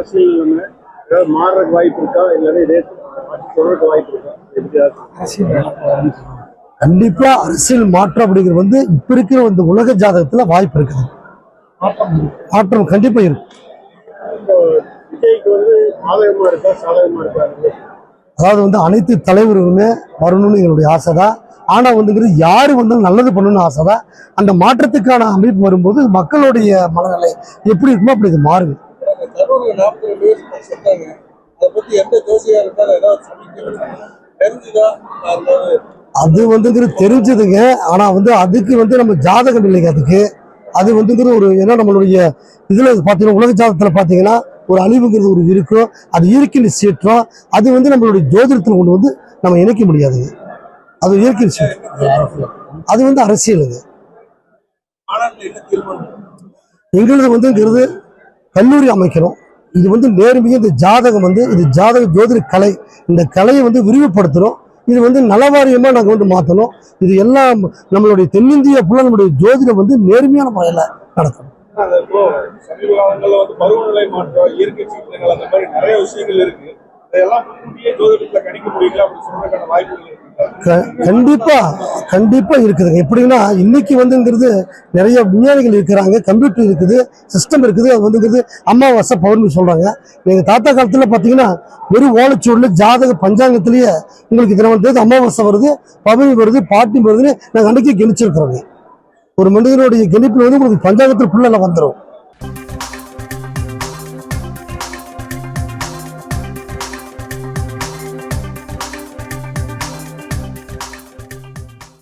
அரசியல் நம்ம ஏதாவது மாறுறதுக்கு வாய்ப்பு இருக்கா? இதே தொடர்றதுக்கு வாய்ப்பு இருக்கா? எப்படியாவது கண்டிப்பா அரசியல் மாற்றம் அப்படிங்கிறது வந்து இப்ப இருக்கிற இந்த உலக ஜாதகத்துல வாய்ப்பு இருக்குது. மாற்றம் கண்டிப்பா இருக்கு. வந்து அதாவது வந்து அனைத்து தலைவர்களுமே வரணும்னு எங்களுடைய ஆசை தான் ஆனா வந்துங்கிறது யாரு வந்து நல்லது பண்ணணும்னு ஆசை தான் அந்த மாற்றத்துக்கான அமைப்பு வரும்போது மக்களுடைய மனநிலை எப்படி இருக்குமோ அப்படி இது மாறும் கரூர்ல நாற்பது பேர் செத்தாங்க அதை பத்தி எந்த ஜோசியா இருக்காரு ஏதாவது சமைக்க தெரிஞ்சுதா? அந்த அது வந்துங்கிறது தெரிஞ்சதுங்க. ஆனா வந்து அதுக்கு வந்து நம்ம ஜாதகம் இல்லைங்க அதுக்கு. அது வந்துங்கிறது ஒரு ஏன்னா நம்மளுடைய இதுல பாத்தீங்கன்னா உலக ஜாதகத்துல பாத்தீங்கன்னா ஒரு அழிவுங்கிறது ஒரு இருக்கும். அது இயற்கை சீற்றம். அது வந்து நம்மளுடைய ஜோதிடத்துல கொண்டு வந்து நம்ம இணைக்க முடியாதுங்க. அது இயற்கை சீற்றம். அது வந்து அரசியலுங்க. என்ன தீர்மானம்? எங்களது வந்துங்கிறது கல்லூரி அமைக்கிறோம் இது வந்து நேர்மையாக இந்த ஜாதகம் வந்து இது ஜாதக ஜோதிட கலை. இந்த கலையை வந்து விரிவுபடுத்துகிறோம் இது வந்து நலவாரியமாக நாங்கள் வந்து மாற்றணும் இது எல்லாம் நம்மளுடைய தென்னிந்திய ஃபுல்லாக நம்மளுடைய ஜோதிடம் வந்து நேர்மையான முறையில் நடக்கும் சமீப வந்து பருவநிலை மாற்றம் இயற்கை சீற்றங்கள் அந்த மாதிரி நிறைய விஷயங்கள் இருக்கு. க- கண்டிப்பா கண்டிப்பா இருக்குதுங்க எப்படின்னா இன்னைக்கு வந்துங்கிறது நிறைய விஞ்ஞானிகள் இருக்கிறாங்க கம்ப்யூட்டர் இருக்குது சிஸ்டம் இருக்குது அது வந்துங்கிறது அமாவாசை பௌர்ணமி சொல்றாங்க. எங்க தாத்தா காலத்துல பாத்தீங்கன்னா வெறும் ஓலைச்சுவடில் ஜாதக பஞ்சாங்கத்திலேயே உங்களுக்கு இத்தனை வந்து அமாவாசை வருது பௌர்ணமி வருது பாட்டி வருதுன்னு நாங்கள் அன்னைக்கு கணிச்சிருக்கிறோங்க. ஒரு மனிதனுடைய கணிப்பில் வந்து உங்களுக்கு பஞ்சாங்கத்தில் ஃபுல்லாக வந்துடும்